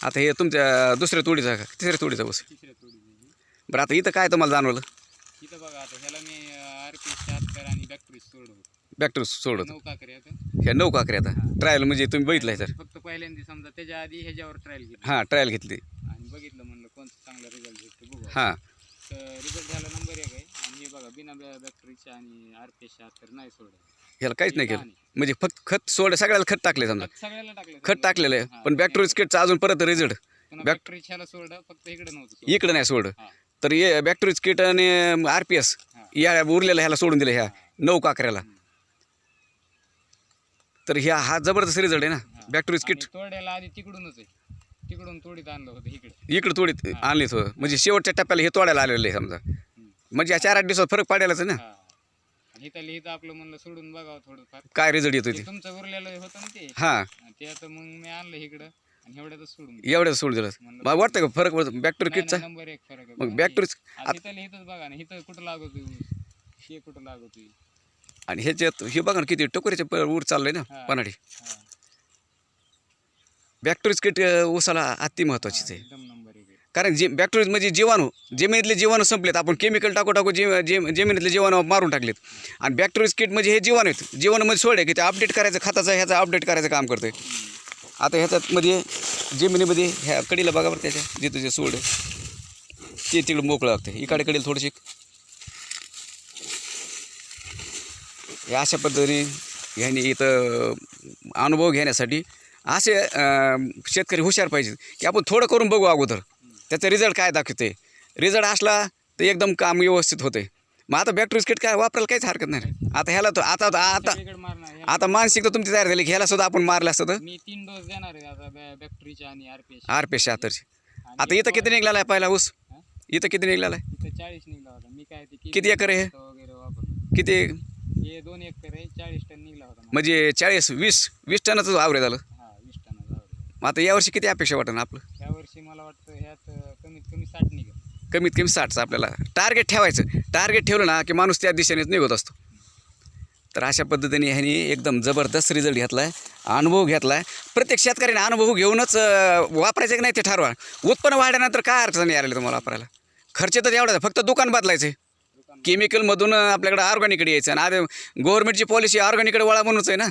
आता हे तुमच्या दुसऱ्या तोडीचा का? तिसऱ्या तोडीचा ऊस. तिसऱ्या तोडीची बरं आता इथं काय तुम्हाला जाणवलं? इथं बघा आता ह्याला मी आर पी शहात्तर आणि बॅक्टरी सोडतो बॅक्टर सोडत नऊ काकरी आता ह्या नऊ काकरी आता. ट्रायल म्हणजे तुम्ही बघितलं तर. फक्त पहिल्यांदा समजा त्याच्या आधी ह्याच्यावर ट्रायल केली हां ट्रायल घेतली. आणि बघितलं म्हणलं कोणतं चांगला रिझल्ट भेटतो बघू. हां. तर रिझल्ट झाला नंबर एक आहे. आणि हे बघा बिना बॅक्टरीच्या आणि आर पी शहात्तर नाही सोडत. ह्याला काहीच नाही केलं. म्हणजे फक्त खत सोड सगळ्याला खत टाकले समजा. खत सगळ्याला टाकलं खत टाकलेलं आहे. पण बॅक्टेरिया किटचा अजून परत रिझल्ट बॅक्टरीच्याला सोडलं फक्त इकडे नव्हतं. इकडं नाही सोड. तर हे बॅक्टेरिया किट आणि आर पी एस. या उरलेल्या ह्याला सोडून दिलं ह्या नऊ काकऱ्याला. तर ह्या हा जबरदस्त रिझल्ट आहे ना. बॅक्टेरिया आणि किट तोड्याला आधी तिकडूनच आहे. तिकडून तोडीत आणलं होतं इकडे. इकडं तोडीत आणले म्हणजे शेवटच्या टप्प्याला हे तोडायला आलेलं आहे समजा. म्हणजे या चार आठ दिवसात फरक पडायलाच आहे ना. इथं लिहितं आपलं म्हणलं सोडून बघावं थोडंफार. काय रिझल्ट येतो ते ते? तुमचं उरलेलं होतं ना ते? हां. ते आता मग मी आणलं इकडं आणि एवढ्यातच सोडून दिलं. एवढ्याच सोडून दिलं. मला वाटतं का फरक बॅक्टेरिया नाही, किटचा नाही, नंबर एक फरक आहे. मग बघा. बॅक्टेरिया आता इथं लिहितच बघा ना इथं कुठं लागतो हे कुठं लागतो आणि ह्याच्यात हे बघा ना किती टोकरीचे प- ऊर चाललंय ना. पनाडी बॅक्टेरिया किट उसाला अति महत्वाचीच आहे. एकदम नंबर कारण जे बॅक्टेरिया म्हणजे जीवाणू जमिनीतले जीवाणू संपलेत. आपण केमिकल टाकू टाकू जे जे- जमिनीतले जीवाणू मारून टाकलेत. आणि बॅक्टेरिया किट म्हणजे हे जीवाणू आहेत. जीवाणूमध्ये सोड आहे की ते अपडेट करायचं खताचं ह्याचं अपडेट करायचं काम करतोय. आता ह्याच्यातमध्ये जमिनीमध्ये ह्या कडीला बघा बरं त्याच्या जिथं जे सोड आहे. ते तिकडं मोकळं लागतं इकडे कडीला थोडीशी अशा पद्धतीने ह्याने इथं अनुभव घेण्यासाठी असे शेतकरी हुशार पाहिजेत. की आपण थोडं करून बघू अगोदर. त्याचा रिझल्ट काय दाखवते रिझल्ट असला तर एकदम काम व्यवस्थित होते मग आता बॅक्टेरिया किट काय? वापरायला काहीच हरकत नाही आता ह्याला तो आता आता आता मानसिकता तुमची तयार झाली. की ह्याला सुद्धा आपण मारलं असतं तर? मी तीन डोस देणार आहे आता आणि आरपीएस आर आता. इथं किती निघाला आहे पहिला ऊस? इथं किती निघाला आहे? इथं चाळीस निघला होता. मी काय ते किती एकर आहे हे? खतं वगैरे वापरलं. किती? हे दोन एकर आहे. चाळीस टन निघला होता. म्हणजे चाळीस वीस वीस टनाचं आवरेज झालं. हा वीस टनाचा आवरेज. मग आता यावर्षी किती अपेक्षा वाटतं आपलं? मला वाटतं ह्यात कमीत कमी साठ निघेल. कमीत कमी साठचं आपल्याला टार्गेट ठेवायचं. टार्गेट ठेवलं ना की माणूस त्या दिशेनेच निघत असतो. तर अशा पद्धतीने ह्यांनी एकदम जबरदस्त रिझल्ट घेतला आहे अनुभव घेतला आहे प्रत्येक शेतकऱ्याने अनुभव घेऊनच वापरायचं की नाही ते ठरवा. उत्पन्न वाढल्यानंतर काय अडचणी आलेली तुम्हाला वापरायला? खर्च तर एवढा आहे, फक्त दुकान बदलायचं केमिकलमधून आपल्याकडे ऑर्गॅनिकडे यायचं आणि आता गव्हर्नमेंटची पॉलिसी ऑर्गॅनिकडे वळा म्हणूनच आहे ना.